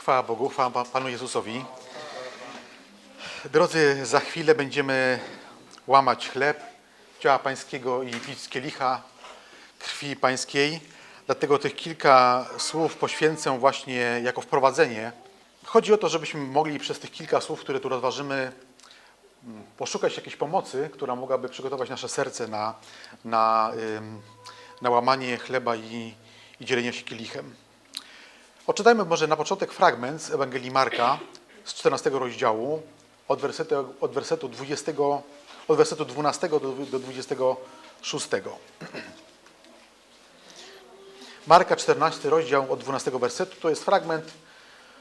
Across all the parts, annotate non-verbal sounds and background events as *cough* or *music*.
Chwała Bogu, chwała Pa- Panu Jezusowi. Drodzy, za chwilę będziemy łamać chleb ciała Pańskiego i pić z kielicha krwi Pańskiej. Dlatego tych kilka słów poświęcę właśnie jako wprowadzenie. Chodzi o to, żebyśmy mogli przez tych kilka słów, które tu rozważymy, mm, poszukać jakiejś pomocy, która mogłaby przygotować nasze serce na, na, na łamanie chleba i, i dzielenie się kielichem. Odczytajmy może na początek fragment z Ewangelii Marka z 14 rozdziału od wersetu, od wersetu, 20, od wersetu 12 do, do 26. Marka 14 rozdział od 12 wersetu to jest fragment,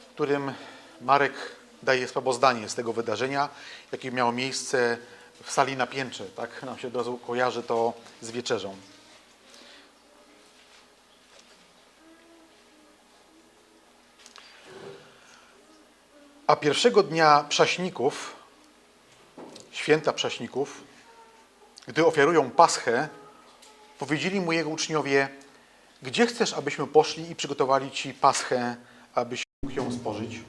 w którym Marek daje sprawozdanie z tego wydarzenia, jakie miało miejsce w sali na piętrze. Tak nam się od razu kojarzy to z wieczerzą. A pierwszego dnia prześników, święta prześników, gdy ofiarują paschę, powiedzieli mu jego uczniowie, gdzie chcesz, abyśmy poszli i przygotowali ci paschę, abyś mógł ją spożyć?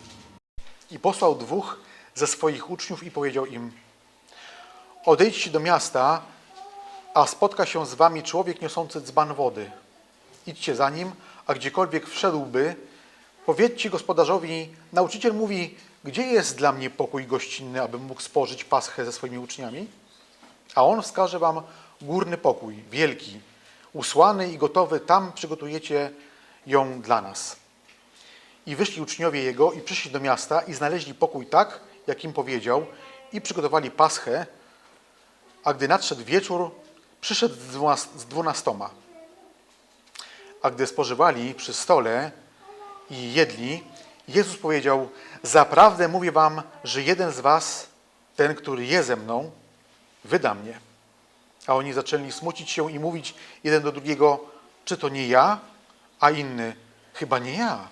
I posłał dwóch ze swoich uczniów i powiedział im, odejdźcie do miasta, a spotka się z wami człowiek niosący dzban wody. Idźcie za nim, a gdziekolwiek wszedłby, powiedzcie gospodarzowi, nauczyciel mówi, gdzie jest dla mnie pokój gościnny, abym mógł spożyć paschę ze swoimi uczniami? A on wskaże wam górny pokój, wielki, usłany i gotowy, tam przygotujecie ją dla nas. I wyszli uczniowie jego i przyszli do miasta i znaleźli pokój tak, jak im powiedział i przygotowali paschę, a gdy nadszedł wieczór, przyszedł z dwunas- z dwunastoma. A gdy spożywali przy stole i jedli, Jezus powiedział, zaprawdę mówię wam, że jeden z was, ten, który je ze mną, wyda mnie. A oni zaczęli smucić się i mówić jeden do drugiego, czy to nie ja? A inny, chyba nie ja.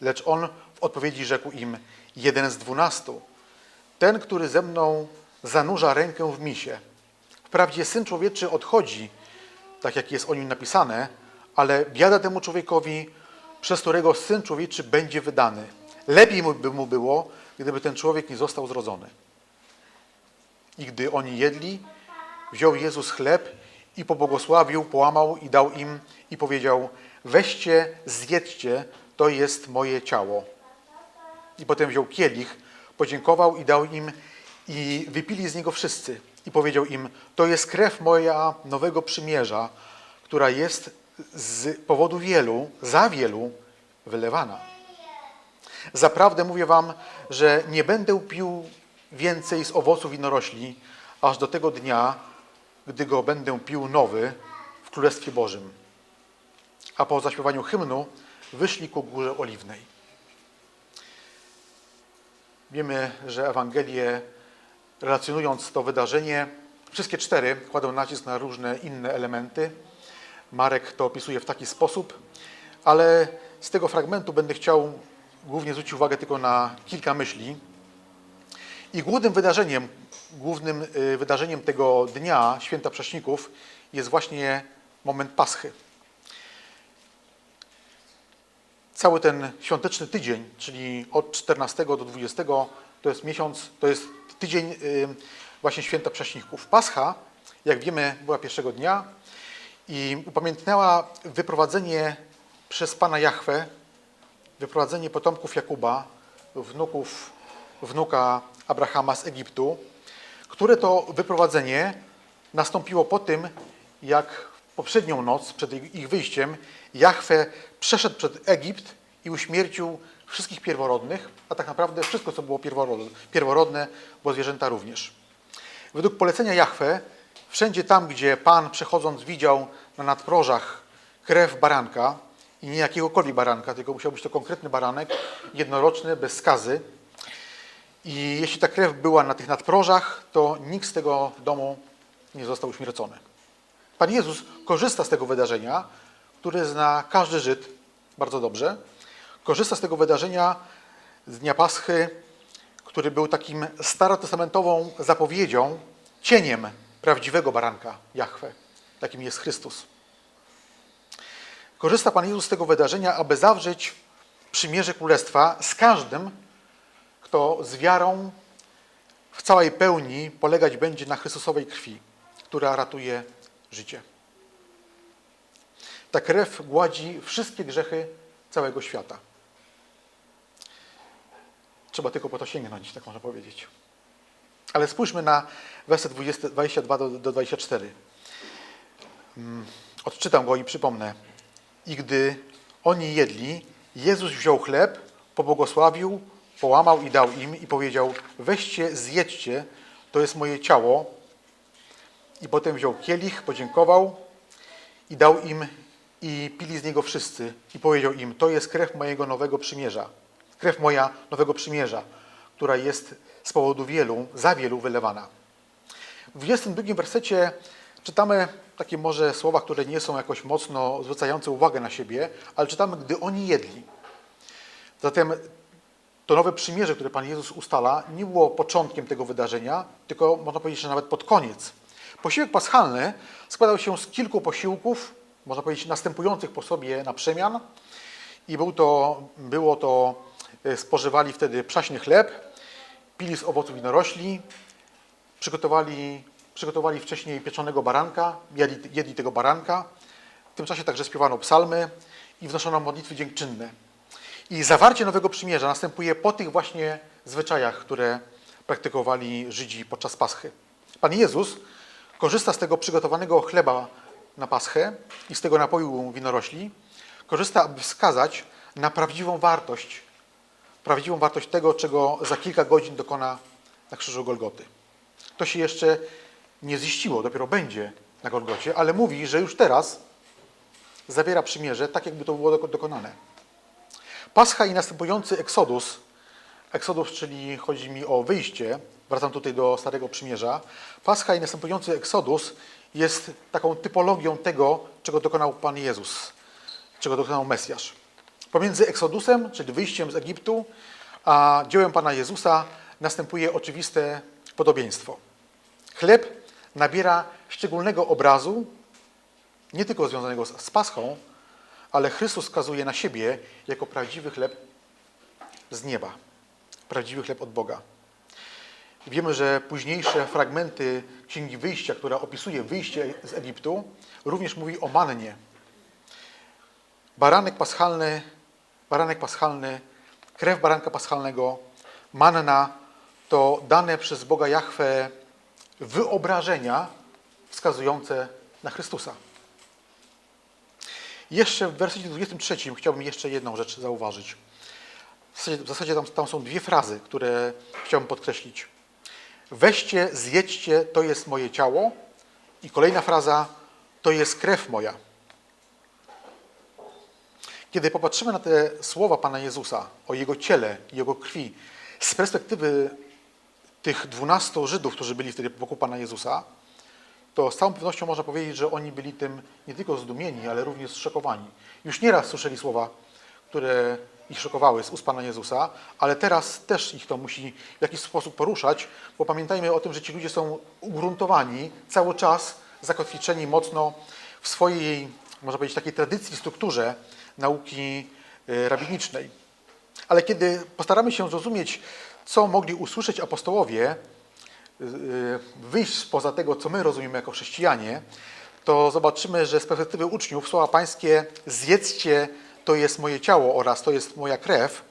Lecz on w odpowiedzi rzekł im, jeden z dwunastu, ten, który ze mną zanurza rękę w misie. Wprawdzie Syn Człowieczy odchodzi, tak jak jest o nim napisane, ale biada temu człowiekowi, przez którego Syn Człowieczy będzie wydany. Lepiej by mu było, gdyby ten człowiek nie został zrodzony. I gdy oni jedli, wziął Jezus chleb i pobłogosławił, połamał i dał im i powiedział, weźcie, zjedźcie, to jest moje ciało. I potem wziął kielich, podziękował i dał im i wypili z niego wszyscy. I powiedział im, to jest krew moja nowego przymierza, która jest z powodu wielu, za wielu wylewana. Zaprawdę mówię wam, że nie będę pił więcej z owoców winorośli, aż do tego dnia, gdy go będę pił nowy w Królestwie Bożym. A po zaśpiewaniu hymnu wyszli ku Górze Oliwnej. Wiemy, że Ewangelie, relacjonując to wydarzenie, wszystkie cztery kładą nacisk na różne inne elementy. Marek to opisuje w taki sposób, ale z tego fragmentu będę chciał głównie zwrócić uwagę tylko na kilka myśli. I głównym wydarzeniem, głównym y, wydarzeniem tego dnia, Święta Prześników, jest właśnie moment Paschy. Cały ten świąteczny tydzień, czyli od 14 do 20, to jest miesiąc, to jest tydzień y, właśnie Święta Prześników. Pascha, jak wiemy, była pierwszego dnia i upamiętniała wyprowadzenie przez Pana Jahwe, wyprowadzenie potomków Jakuba, wnuków, wnuka Abrahama z Egiptu, które to wyprowadzenie nastąpiło po tym, jak poprzednią noc przed ich wyjściem Jahwe przeszedł przed Egipt i uśmiercił wszystkich pierworodnych, a tak naprawdę wszystko, co było pierworodne, bo zwierzęta również. Według polecenia Jahwe, wszędzie tam, gdzie Pan przechodząc widział na nadprożach krew baranka i nie jakiegokolwiek baranka, tylko musiał być to konkretny baranek, jednoroczny, bez skazy. I jeśli ta krew była na tych nadprożach, to nikt z tego domu nie został uśmiercony. Pan Jezus korzysta z tego wydarzenia, które zna każdy Żyd bardzo dobrze. Korzysta z tego wydarzenia z Dnia Paschy, który był takim starotestamentową zapowiedzią, cieniem prawdziwego baranka Jahwe, jakim jest Chrystus. Korzysta Pan Jezus z tego wydarzenia, aby zawrzeć przymierze królestwa z każdym, kto z wiarą w całej pełni polegać będzie na Chrystusowej krwi, która ratuje życie. Ta krew gładzi wszystkie grzechy całego świata. Trzeba tylko po to sięgnąć, tak można powiedzieć. Ale spójrzmy na werset 20, 22 do, do 24. Mm, Odczytam go i przypomnę. I gdy oni jedli, Jezus wziął chleb, pobłogosławił, połamał i dał im i powiedział: Weźcie, zjedźcie, to jest moje ciało. I potem wziął kielich, podziękował i dał im i pili z niego wszyscy. I powiedział im: To jest krew mojego nowego przymierza. Krew moja nowego przymierza, która jest z powodu wielu, za wielu wylewana. W 22 wersecie czytamy takie może słowa, które nie są jakoś mocno zwracające uwagę na siebie, ale czytamy, gdy oni jedli. Zatem to nowe przymierze, które Pan Jezus ustala, nie było początkiem tego wydarzenia, tylko można powiedzieć, że nawet pod koniec. Posiłek paschalny składał się z kilku posiłków, można powiedzieć następujących po sobie na przemian i był to, było to, e, spożywali wtedy przaśny chleb, pili z owoców winorośli, przygotowali, przygotowali wcześniej pieczonego baranka, jedli, jedli tego baranka. W tym czasie także śpiewano psalmy i wnoszono modlitwy dziękczynne. I zawarcie nowego przymierza następuje po tych właśnie zwyczajach, które praktykowali Żydzi podczas Paschy. Pan Jezus korzysta z tego przygotowanego chleba na Paschę i z tego napoju winorośli, korzysta, aby wskazać na prawdziwą wartość, prawdziwą wartość tego, czego za kilka godzin dokona na krzyżu Golgoty. To się jeszcze nie ziściło, dopiero będzie na Golgocie, ale mówi, że już teraz zawiera przymierze, tak jakby to było doko- dokonane. Pascha i następujący Eksodus, Eksodus, czyli chodzi mi o wyjście, wracam tutaj do Starego Przymierza. Pascha i następujący Eksodus jest taką typologią tego, czego dokonał Pan Jezus, czego dokonał Mesjasz. Pomiędzy Eksodusem, czyli wyjściem z Egiptu, a dziełem Pana Jezusa następuje oczywiste podobieństwo. Chleb nabiera szczególnego obrazu, nie tylko związanego z, Paschą, ale Chrystus wskazuje na siebie jako prawdziwy chleb z nieba, prawdziwy chleb od Boga. Wiemy, że późniejsze fragmenty Księgi Wyjścia, która opisuje wyjście z Egiptu, również mówi o mannie. Baranek paschalny, baranek paschalny, krew baranka paschalnego, manna to dane przez Boga Jahwe wyobrażenia wskazujące na Chrystusa. Jeszcze w wersecie 23 chciałbym jeszcze jedną rzecz zauważyć. W zasadzie, w zasadzie tam, tam są dwie frazy, które chciałbym podkreślić. Weźcie, zjedźcie, to jest moje ciało. I kolejna fraza, to jest krew moja. Kiedy popatrzymy na te słowa Pana Jezusa o Jego ciele Jego krwi z perspektywy tych dwunastu Żydów, którzy byli wtedy wokół Pana Jezusa, to z całą pewnością można powiedzieć, że oni byli tym nie tylko zdumieni, ale również zszokowani. Już nieraz słyszeli słowa, które ich szokowały z ust Pana Jezusa, ale teraz też ich to musi w jakiś sposób poruszać, bo pamiętajmy o tym, że ci ludzie są ugruntowani cały czas, zakotwiczeni mocno w swojej, można powiedzieć, takiej tradycji, strukturze nauki y, rabinicznej. Ale kiedy postaramy się zrozumieć, co mogli usłyszeć apostołowie, y, y, wyjść spoza tego, co my rozumiemy jako chrześcijanie, to zobaczymy, że z perspektywy uczniów słowa pańskie zjedzcie, to jest moje ciało oraz to jest moja krew,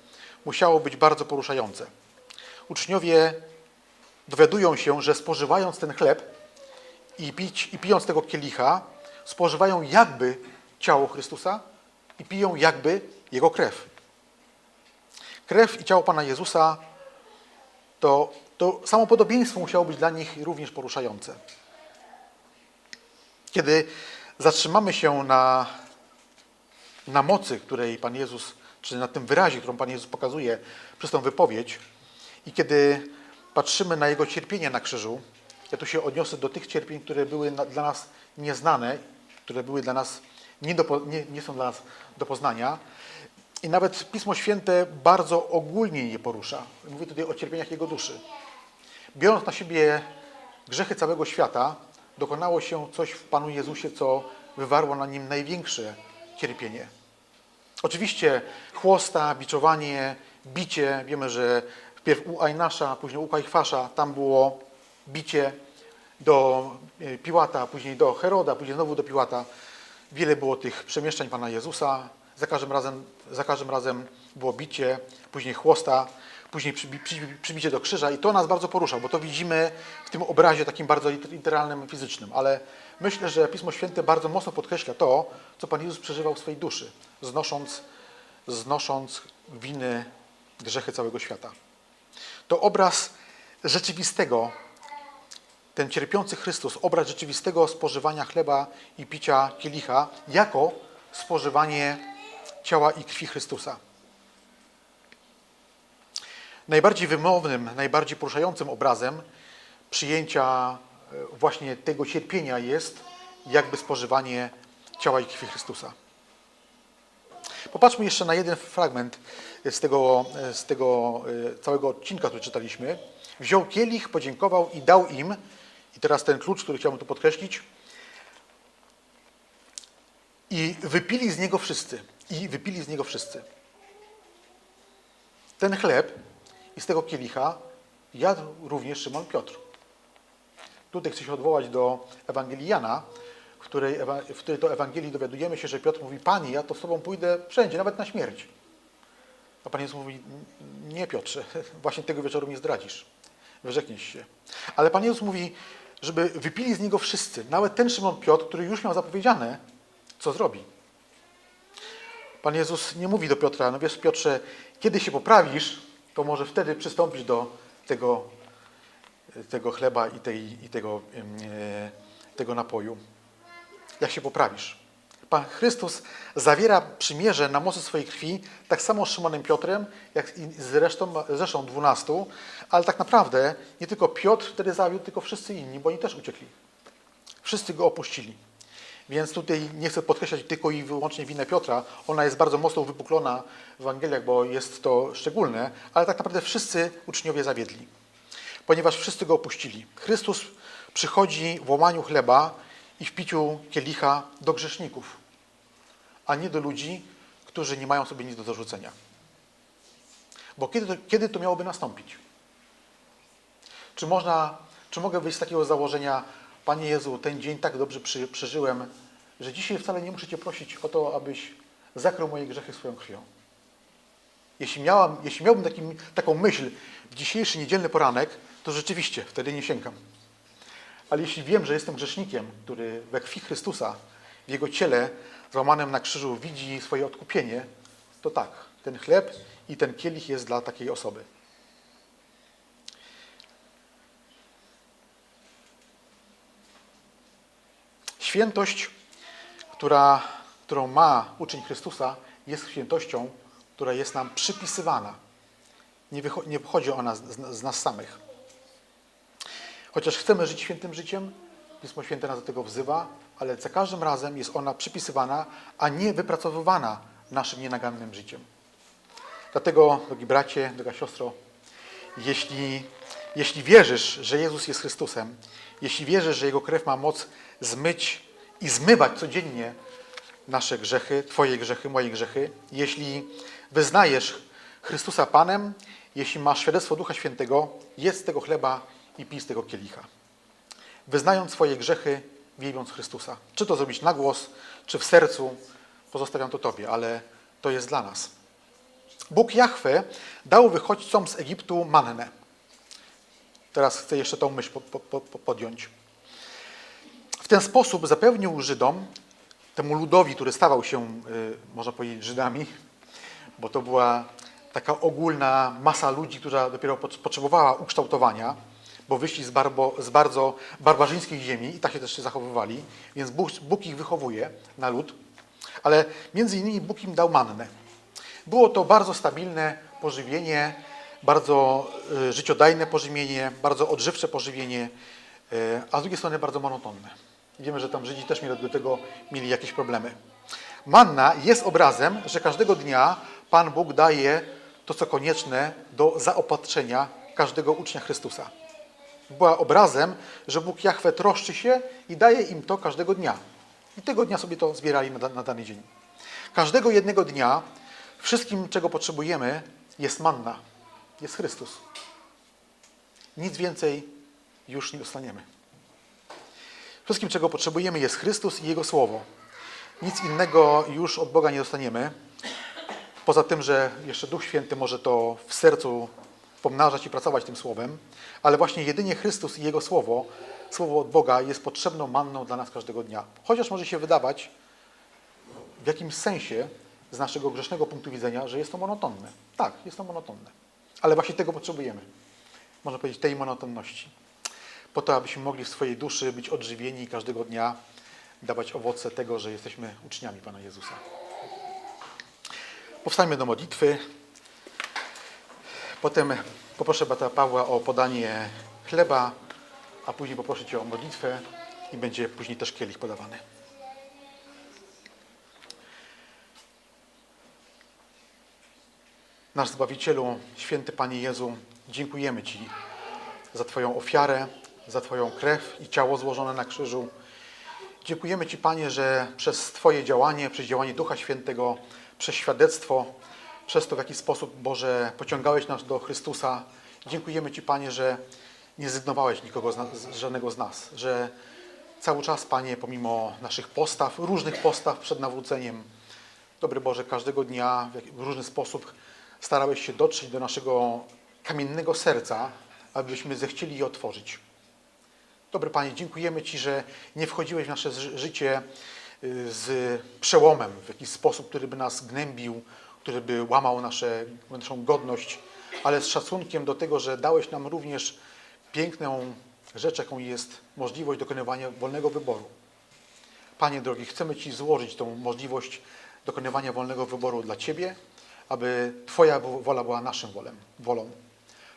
musiało być bardzo poruszające. Uczniowie dowiadują się, że spożywając ten chleb i, pić, i pijąc tego kielicha, spożywają jakby ciało Chrystusa i piją jakby Jego krew. Krew i ciało Pana Jezusa to, to samo podobieństwo musiało być dla nich również poruszające. Kiedy zatrzymamy się na, na mocy, której Pan Jezus, czy na tym wyrazie, którą Pan Jezus pokazuje przez tą wypowiedź, i kiedy patrzymy na Jego cierpienie na krzyżu, ja tu się odniosę do tych cierpień, które były dla nas nieznane, które były dla nas nie, do, nie, nie są dla nas do poznania. I nawet Pismo Święte bardzo ogólnie je porusza. Mówię tutaj o cierpieniach Jego duszy. Biorąc na siebie grzechy całego świata, dokonało się coś w Panu Jezusie, co wywarło na nim największe cierpienie. Oczywiście chłosta, biczowanie, bicie. Wiemy, że wpierw u Ajnasza, później u Kajfasza, tam było bicie do e, Piłata, później do Heroda, później znowu do Piłata. Wiele było tych przemieszczeń Pana Jezusa. Za każdym razem, za każdym razem było bicie, później chłosta, później przybi, przybi, przybicie do krzyża i to nas bardzo porusza, bo to widzimy w tym obrazie takim bardzo literalnym, fizycznym. Ale myślę, że Pismo Święte bardzo mocno podkreśla to, co Pan Jezus przeżywał w swojej duszy, znosząc, znosząc winy, grzechy całego świata. To obraz rzeczywistego, ten cierpiący Chrystus, obraz rzeczywistego spożywania chleba i picia kielicha jako spożywanie ciała i krwi Chrystusa. Najbardziej wymownym, najbardziej poruszającym obrazem przyjęcia e, właśnie tego cierpienia jest jakby spożywanie ciała i krwi Chrystusa. Popatrzmy jeszcze na jeden fragment z tego, z tego e, całego odcinka, który czytaliśmy. Wziął kielich, podziękował i dał im. I teraz ten klucz, który chciałbym tu podkreślić. I wypili z niego wszyscy. I wypili z niego wszyscy. Ten chleb i z tego kielicha jadł również Szymon Piotr. Tutaj chcę się odwołać do Ewangelii Jana, w której, w której to Ewangelii dowiadujemy się, że Piotr mówi, Panie, ja to z Tobą pójdę wszędzie, nawet na śmierć. A Pan Jezus mówi, nie Piotrze, *laughs* właśnie tego wieczoru mnie zdradzisz. Wyrzekniesz się. Ale Pan Jezus mówi, żeby wypili z niego wszyscy, nawet ten Szymon Piotr, który już miał zapowiedziane, co zrobi. Pan Jezus nie mówi do Piotra, no wiesz Piotrze, kiedy się poprawisz, to może wtedy przystąpisz do tego, tego chleba i, tej, i tego, e, tego napoju. Jak się poprawisz. Pan Chrystus zawiera przymierze na mocy swojej krwi, tak samo z Szymonem Piotrem, jak i z resztą, zresztą dwunastu, ale tak naprawdę nie tylko Piotr wtedy zawiódł, tylko wszyscy inni, bo oni też uciekli. Wszyscy go opuścili. Więc tutaj nie chcę podkreślać tylko i wyłącznie winę Piotra. Ona jest bardzo mocno uwypuklona w Ewangeliach, bo jest to szczególne, ale tak naprawdę wszyscy uczniowie zawiedli, ponieważ wszyscy go opuścili. Chrystus przychodzi w łamaniu chleba i w piciu kielicha do grzeszników, a nie do ludzi, którzy nie mają sobie nic do zarzucenia. Bo kiedy to, kiedy to miałoby nastąpić? Czy można, czy mogę wyjść z takiego założenia, Panie Jezu, ten dzień tak dobrze przy, przeżyłem, że dzisiaj wcale nie muszę Cię prosić o to, abyś zakrył moje grzechy swoją krwią. Jeśli, miałam, jeśli miałbym taki, taką myśl w dzisiejszy niedzielny poranek, to rzeczywiście wtedy nie sięgam. Ale jeśli wiem, że jestem grzesznikiem, który we krwi Chrystusa, w Jego ciele złamanym na krzyżu widzi swoje odkupienie, to tak, ten chleb i ten kielich jest dla takiej osoby. Świętość, która, którą ma uczeń Chrystusa, jest świętością, która jest nam przypisywana. Nie, nie pochodzi ona z, z nas samych. Chociaż chcemy żyć świętym życiem, Pismo Święte nas do tego wzywa, ale za każdym razem jest ona przypisywana, a nie wypracowywana naszym nienagannym życiem. Dlatego, drogi bracie, droga siostro, jeśli, jeśli wierzysz, że Jezus jest Chrystusem, jeśli wierzysz, że Jego krew ma moc zmyć i zmywać codziennie nasze grzechy, Twoje grzechy, moje grzechy, jeśli wyznajesz Chrystusa Panem, jeśli masz świadectwo Ducha Świętego, jedz tego chleba i pij z tego kielicha. Wyznając swoje grzechy, wielbiąc Chrystusa. Czy to zrobić na głos, czy w sercu, pozostawiam to Tobie, ale to jest dla nas. Bóg Jahwe dał wychodźcom z Egiptu mannę. Teraz chcę jeszcze tą myśl po, po, po, podjąć. W ten sposób zapewnił Żydom, temu ludowi, który stawał się, y, można powiedzieć, Żydami, bo to była taka ogólna masa ludzi, która dopiero pot- potrzebowała ukształtowania, bo wyszli z, barbo, z bardzo barbarzyńskiej ziemi i tak się też się zachowywali, więc Bóg, Bóg ich wychowuje na lud, ale między innymi Bóg im dał mannę. Było to bardzo stabilne pożywienie, bardzo y, życiodajne pożywienie, bardzo odżywcze pożywienie, y, a z drugiej strony bardzo monotonne. Wiemy, że tam Żydzi też mieli do tego mieli jakieś problemy. Manna jest obrazem, że każdego dnia Pan Bóg daje to, co konieczne do zaopatrzenia każdego ucznia Chrystusa. Była obrazem, że Bóg Jahwe troszczy się i daje im to każdego dnia. I tego dnia sobie to zbierali na, na dany dzień. Każdego jednego dnia wszystkim, czego potrzebujemy, jest manna, jest Chrystus. Nic więcej już nie dostaniemy. Wszystkim, czego potrzebujemy, jest Chrystus i Jego Słowo. Nic innego już od Boga nie dostaniemy. Poza tym, że jeszcze Duch Święty może to w sercu pomnażać i pracować tym Słowem, ale właśnie jedynie Chrystus i Jego Słowo, Słowo od Boga jest potrzebną manną dla nas każdego dnia. Chociaż może się wydawać w jakimś sensie z naszego grzesznego punktu widzenia, że jest to monotonne. Tak, jest to monotonne. Ale właśnie tego potrzebujemy. Można powiedzieć tej monotonności. Po to, abyśmy mogli w swojej duszy być odżywieni i każdego dnia dawać owoce tego, że jesteśmy uczniami Pana Jezusa. Powstańmy do modlitwy. Potem poproszę Brata Pawła o podanie chleba, a później poproszę Cię o modlitwę i będzie później też kielich podawany. Nasz Zbawicielu, święty Panie Jezu, dziękujemy Ci za Twoją ofiarę, za Twoją krew i ciało złożone na krzyżu. Dziękujemy Ci, Panie, że przez Twoje działanie, przez działanie Ducha Świętego, przez świadectwo, przez to, w jaki sposób, Boże, pociągałeś nas do Chrystusa. Dziękujemy Ci, Panie, że nie zrezygnowałeś nikogo z nas, z żadnego z nas, że cały czas, Panie, pomimo naszych postaw, różnych postaw przed nawróceniem, Dobry Boże, każdego dnia w różny sposób starałeś się dotrzeć do naszego kamiennego serca, abyśmy zechcieli je otworzyć. Dobry Panie, dziękujemy Ci, że nie wchodziłeś w nasze ży- życie y, z przełomem w jakiś sposób, który by nas gnębił, który by łamał nasze, naszą godność, ale z szacunkiem do tego, że dałeś nam również piękną rzecz, jaką jest możliwość dokonywania wolnego wyboru. Panie drogi, chcemy Ci złożyć tą możliwość dokonywania wolnego wyboru dla Ciebie, aby Twoja wola była naszym wolem, wolą.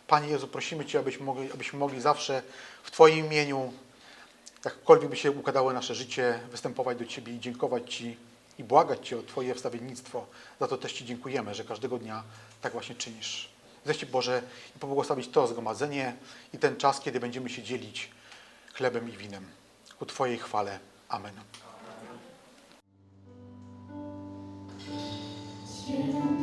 Panie Jezu, prosimy Cię, abyśmy mogli, abyśmy mogli zawsze w Twoim imieniu, jakkolwiek by się układało nasze życie, występować do Ciebie i dziękować Ci i błagać Cię o Twoje wstawiennictwo. Za to też Ci dziękujemy, że każdego dnia tak właśnie czynisz. Zechciej Boże i pobłogosławić to zgromadzenie i ten czas, kiedy będziemy się dzielić chlebem i winem. Ku Twojej chwale. Amen. Święty